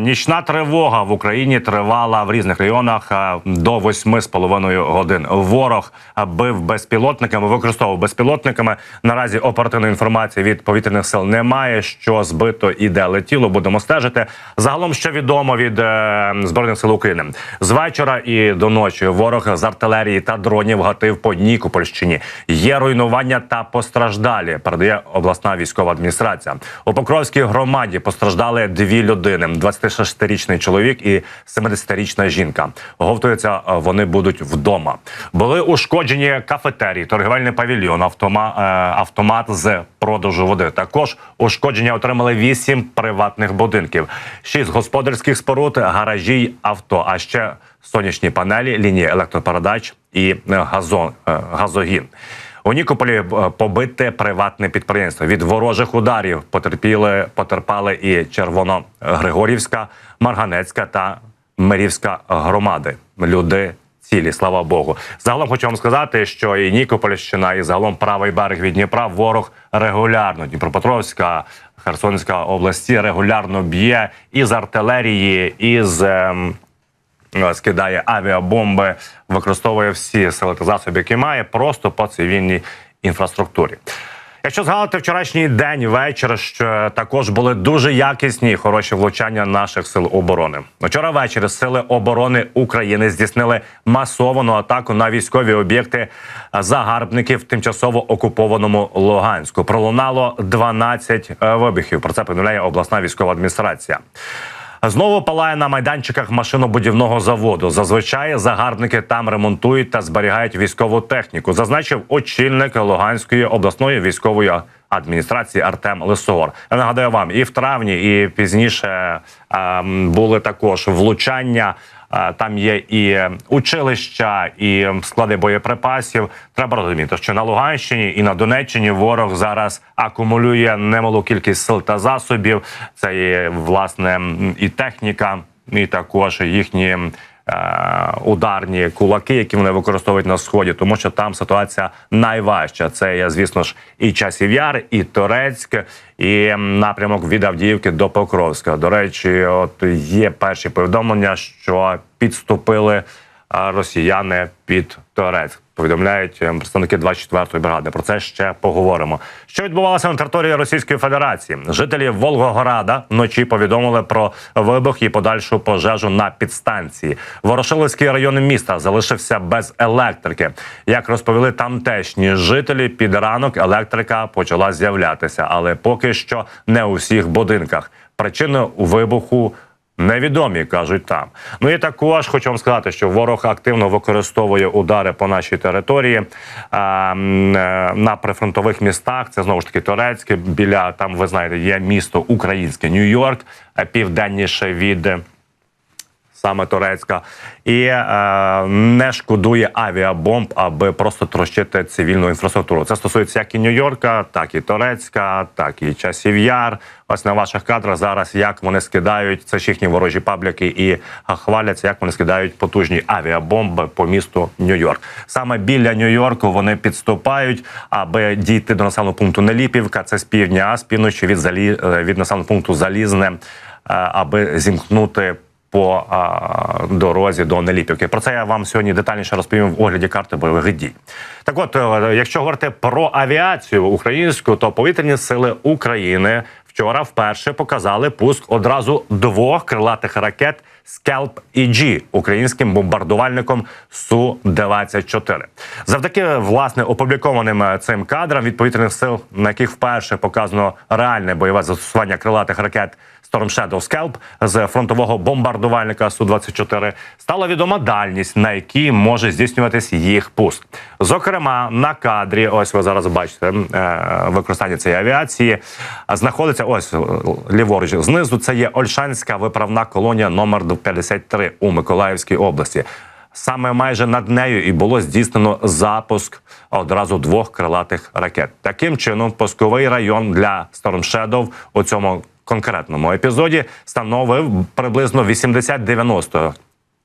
Нічна тривога в Україні тривала в різних районах до 8,5 годин. Ворог бив безпілотниками, використовував безпілотниками. Наразі оперативної інформації від повітряних сил немає. Що збито і де летіло, будемо стежити. Загалом, що відомо від е, збройних сил України з вечора і до ночі. Ворог з артилерії та дронів гатив по Нікопольщині. Є руйнування та постраждалі. Передає обласна військова адміністрація. У Покровській громаді постраждали дві людини: 26-річний чоловік і 70-річна жінка. Говтуються е, вони будуть вдома. Були ушкоджені кафетерії, торгівельний павільйон, автома, е, автомат з продажу води. Також ушкодження отримали вісім приватних будинків, шість господарських споруд, гаражі авто. А ще сонячні панелі, лінії електропередач і е, газон, газогін. У Нікополі е, побите приватне підприємство. Від ворожих ударів потерпіли потерпали і Червоногригорівська, Марганецька та Мирівська громади. Люди цілі, слава Богу. Загалом хочу вам сказати, що і Нікопольщина, і загалом правий берег від Дніпра ворог регулярно Дніпропетровська, Херсонська області регулярно б'є із артилерії, із. ем, скидає авіабомби, використовує всі сили та засоби, які має, просто по цивільній інфраструктурі. Якщо згадати вчорашній день, вечір, що також були дуже якісні і хороші влучання наших сил оборони. Вчора ввечері сили оборони України здійснили масовану атаку на військові об'єкти загарбників в тимчасово окупованому Луганську. Пролунало 12 е, вибухів. Про це повідомляє обласна військова адміністрація. Знову палає на майданчиках машинобудівного заводу. Зазвичай загарбники там ремонтують та зберігають військову техніку. Зазначив очільник Луганської обласної військової адміністрації Артем Лисогор. Я нагадаю вам, і в травні, і пізніше ем, були також влучання. Е, Там є і училища, і склади боєприпасів. Треба розуміти, що на Луганщині і на Донеччині ворог зараз акумулює немалу кількість сил та засобів. Це і власне і техніка, і також їхні ударні кулаки, які вони використовують на сході, тому що там ситуація найважча. Це є, звісно ж, і часів'яр, і Торецьк, і напрямок від Авдіївки до Покровська. До речі, от є перші повідомлення, що підступили росіяни під Торецьк. Повідомляють е, представники 24-ї бригади. Про це ще поговоримо. Що відбувалося на території Російської Федерації? Жителі Волгограда вночі повідомили про вибух і подальшу пожежу на підстанції. Ворошиловський район міста залишився без електрики. Як розповіли тамтешні жителі, під ранок електрика почала з'являтися, але поки що не у всіх будинках. Причини вибуху Невідомі кажуть там. Ну і також хочу вам сказати, що ворог активно використовує удари по нашій території а, е, на прифронтових містах. Це знову ж таки Торецьке. Біля там ви знаєте, є місто українське Нью-Йорк, е, південніше від. Саме Турецька і е, не шкодує авіабомб, аби просто трощити цивільну інфраструктуру. Це стосується як і Нью-Йорка, так і Турецька, так і часів яр. Ось на ваших кадрах зараз як вони скидають це ж їхні ворожі пабліки і хваляться, як вони скидають потужні авіабомби по місту Нью-Йорк. Саме біля Нью-Йорку вони підступають, аби дійти до населеного пункту Неліпівка. Це з півдня, з півночі від залі е, від населеного пункту Залізне, е, аби зімкнути по а, дорозі до Неліпівки. Про це я вам сьогодні детальніше розповім в огляді карти бойових дій. Так, от, е, якщо говорити про авіацію українську, то повітряні сили України вчора вперше показали пуск одразу двох крилатих ракет Скелп EG українським бомбардувальником су 24 завдяки власне опублікованим е, цим кадрам від повітряних сил, на яких вперше показано реальне бойове застосування крилатих ракет Storm Shadow Scalp з фронтового бомбардувальника су 24 стала відома дальність, на якій може здійснюватись їх пуск. Зокрема, на кадрі, ось ви зараз бачите е, використання цієї авіації. Знаходиться ось е, ліворуч знизу. Це є Ольшанська виправна колонія номер 53 у Миколаївській області. Саме майже над нею і було здійснено запуск одразу двох крилатих ракет. Таким чином, пусковий район для Storm Shadow у цьому конкретному епізоді становив приблизно 80-90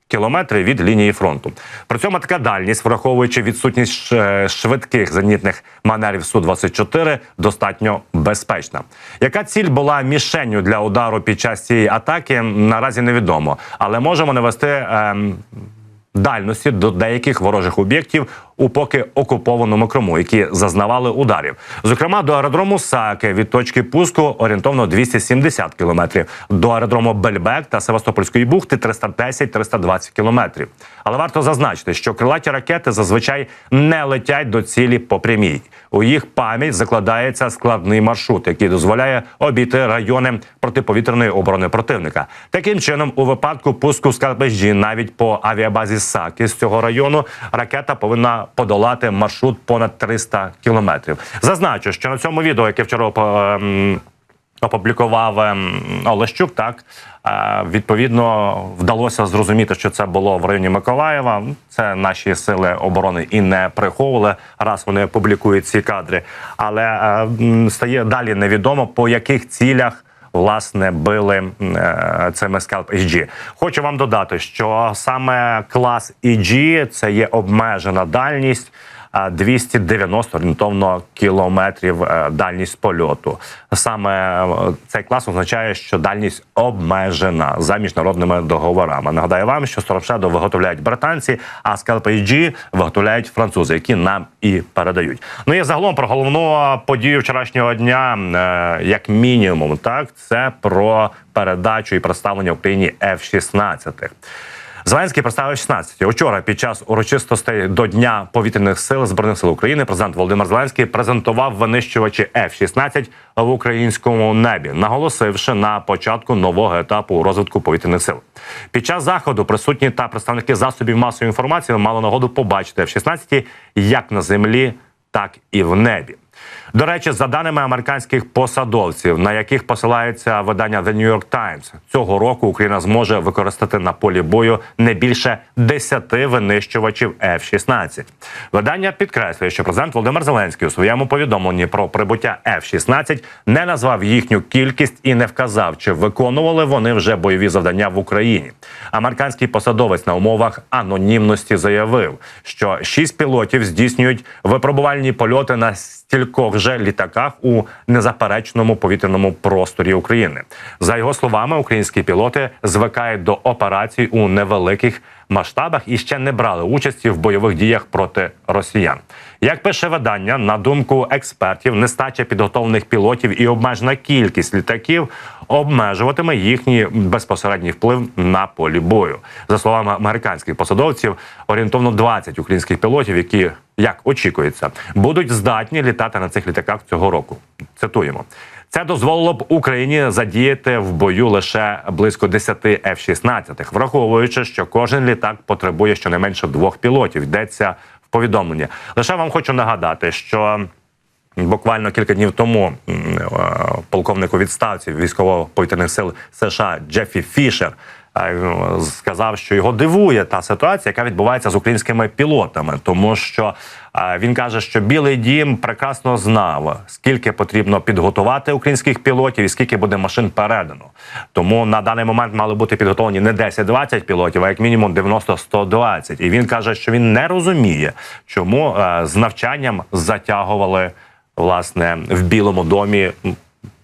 Кілометри від лінії фронту. При цьому така дальність, враховуючи відсутність швидких зенітних манерів су 24 достатньо безпечна. Яка ціль була мішенню для удару під час цієї атаки? Наразі невідомо, але можемо навести ем, дальності до деяких ворожих об'єктів у поки окупованому Криму, які зазнавали ударів. Зокрема, до аеродрому Саки від точки пуску орієнтовно 270 кілометрів, до аеродрому Бельбек та Севастопольської бухти 310-320 кілометрів. Але варто зазначити, що крилаті ракети зазвичай не летять до цілі по прямій. У їх пам'ять закладається складний маршрут, який дозволяє обійти райони протиповітряної оборони противника. Таким чином, у випадку пуску КПЖ навіть по авіабазі САКи з цього району ракета повинна подолати маршрут понад 300 кілометрів. Зазначу, що на цьому відео, яке вчора ем, опублікував ем, Олещук, так е, відповідно вдалося зрозуміти, що це було в районі Миколаєва. Це наші сили оборони і не приховували, раз вони публікують ці кадри. Але е, стає далі невідомо по яких цілях. Власне, били е, цими скалп EG. Хочу вам додати, що саме клас EG – це є обмежена дальність. А 290 орієнтовно кілометрів е, дальність польоту. Саме е, цей клас означає, що дальність обмежена за міжнародними договорами. Нагадаю вам, що Storm виготовляють британці, а Scalp виготовляють французи, які нам і передають. Ну і загалом про головну подію вчорашнього дня, е, як мінімум, так це про передачу і представлення Україні F-16. Зеленський представив 16. Учора під час урочистостей до Дня повітряних сил збройних сил України президент Володимир Зеленський презентував винищувачі F-16 в українському небі, наголосивши на початку нового етапу розвитку повітряних сил. Під час заходу присутні та представники засобів масової інформації мали нагоду побачити F-16 як на землі, так і в небі. До речі, за даними американських посадовців, на яких посилається видання The New York Times, цього року Україна зможе використати на полі бою не більше 10 винищувачів F-16. Видання підкреслює, що президент Володимир Зеленський у своєму повідомленні про прибуття F-16 не назвав їхню кількість і не вказав, чи виконували вони вже бойові завдання в Україні. Американський посадовець на умовах анонімності заявив, що шість пілотів здійснюють випробувальні польоти на стількох же літаках у незаперечному повітряному просторі України. За його словами, українські пілоти звикають до операцій у невеликих масштабах і ще не брали участі в бойових діях проти росіян. Як пише видання, на думку експертів, нестача підготовлених пілотів і обмежена кількість літаків обмежуватиме їхній безпосередній вплив на полі бою. За словами американських посадовців, орієнтовно 20 українських пілотів, які як очікується, будуть здатні літати на цих літаках цього року. Цитуємо. Це дозволило б Україні задіяти в бою лише близько 10 F-16, враховуючи, що кожен літак потребує щонайменше двох пілотів. Йдеться в повідомленні. Лише вам хочу нагадати, що буквально кілька днів тому е, полковник у відставці військово-повітряних сил США Джеффі Фішер е, сказав, що його дивує та ситуація, яка відбувається з українськими пілотами, тому що е, він каже, що Білий Дім прекрасно знав, скільки потрібно підготувати українських пілотів і скільки буде машин передано. Тому на даний момент мали бути підготовлені не 10-20 пілотів, а як мінімум 90-120. І він каже, що він не розуміє, чому з навчанням затягували власне в Білому домі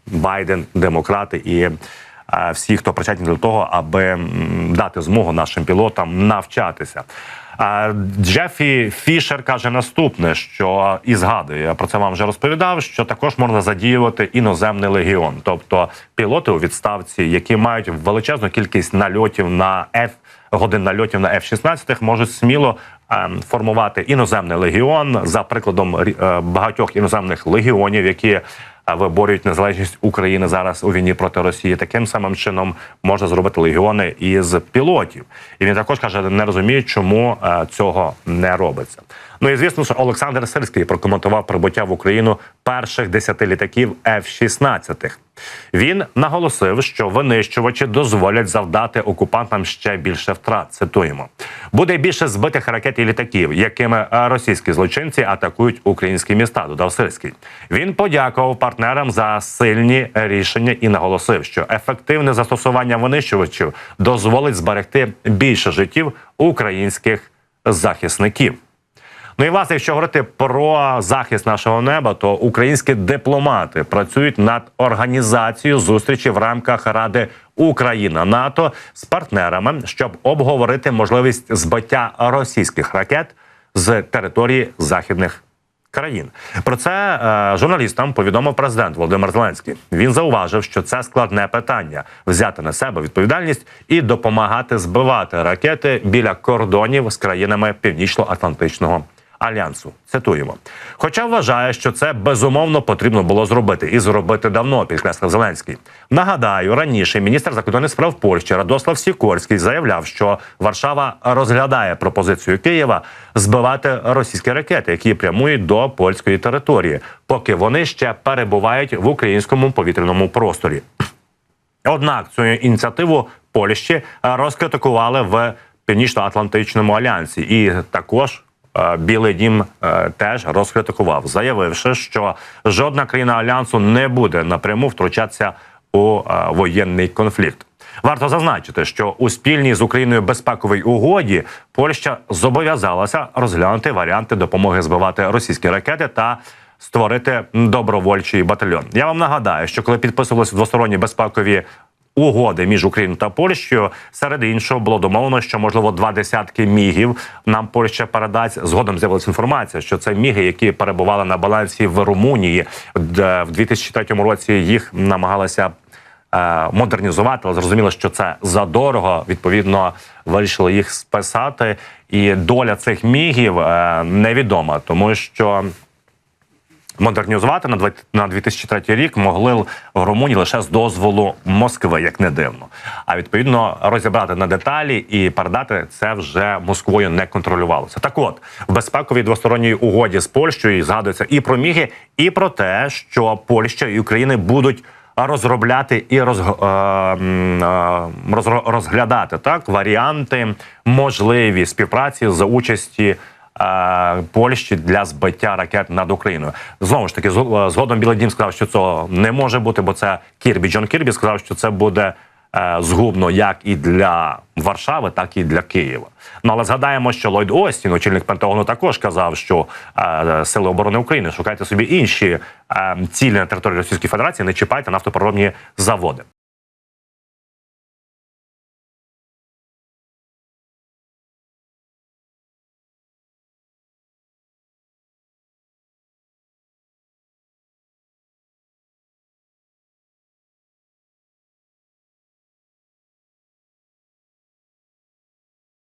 Байден, демократи і е, всі, хто причетні до того, аби дати змогу нашим пілотам навчатися. Джефі Фішер каже наступне, що і згадує я про це вам вже розповідав. Що також можна задіювати іноземний легіон, тобто пілоти у відставці, які мають величезну кількість нальотів на F, годин нальотів на F-16, можуть сміло формувати іноземний легіон за прикладом е, багатьох іноземних легіонів, які е, виборюють незалежність України зараз у війні проти Росії. Таким самим чином можна зробити легіони із пілотів. І він також каже, не розуміє, чому е, цього не робиться. Ну і звісно ж, Олександр Сирський прокоментував прибуття в Україну перших 10 літаків F-16. Він наголосив, що винищувачі дозволять завдати окупантам ще більше втрат. Цитуємо: буде більше збитих ракет і літаків, якими російські злочинці атакують українські міста. Додав Сирський. Він подякував партнерам за сильні рішення і наголосив, що ефективне застосування винищувачів дозволить зберегти більше життів українських захисників. Ну і власне, якщо говорити про захист нашого неба, то українські дипломати працюють над організацією зустрічі в рамках Ради Україна НАТО з партнерами, щоб обговорити можливість збиття російських ракет з території західних країн. Про це е, журналістам повідомив президент Володимир Зеленський. Він зауважив, що це складне питання взяти на себе відповідальність і допомагати збивати ракети біля кордонів з країнами Північно-Атлантичного альянсу. Цитуємо. Хоча вважає, що це безумовно потрібно було зробити, і зробити давно, підкреслив Зеленський. Нагадаю, раніше міністр закордонних справ Польщі Радослав Сікорський заявляв, що Варшава розглядає пропозицію Києва збивати російські ракети, які прямують до польської території, поки вони ще перебувають в українському повітряному просторі. Однак цю ініціативу Польщі розкритикували в Північно-Атлантичному альянсі, і також Білий Дім е, теж розкритикував, заявивши, що жодна країна альянсу не буде напряму втручатися у е, воєнний конфлікт. Варто зазначити, що у спільній з Україною безпековій угоді Польща зобов'язалася розглянути варіанти допомоги збивати російські ракети та створити добровольчий батальйон. Я вам нагадаю, що коли підписувалися двосторонні безпекові угоди між Україною та Польщею, серед іншого було домовлено, що можливо два десятки мігів нам Польща передасть. Згодом з'явилася інформація, що це міги, які перебували на балансі в Румунії, де в 2003 році їх намагалися. е, Модернізувати, але зрозуміло, що це задорого. Відповідно, вирішили їх списати, і доля цих мігів е, невідома, тому що модернізувати на два- на 2003 рік могли в Румунії лише з дозволу Москви, як не дивно. А відповідно розібрати на деталі і передати це вже Москвою не контролювалося. Так, от в безпековій двосторонній угоді з Польщею згадується і про міги, і про те, що Польща і Україна будуть. Розробляти і роз, е, е, розглядати так варіанти можливі співпраці за участі Польщі для збиття ракет над Україною. Знову ж таки, згодом Білий Дім сказав, що цього не може бути, бо це Кірбі Джон Кірбі сказав, що це буде е, згубно як і для Варшави, так і для Києва. Ну але згадаємо, що Ллойд Остін, очільник Пентагону, також казав, що е, сили оборони України шукайте собі інші е, цілі на території Російської Федерації, не чіпайте нафтопереробні заводи.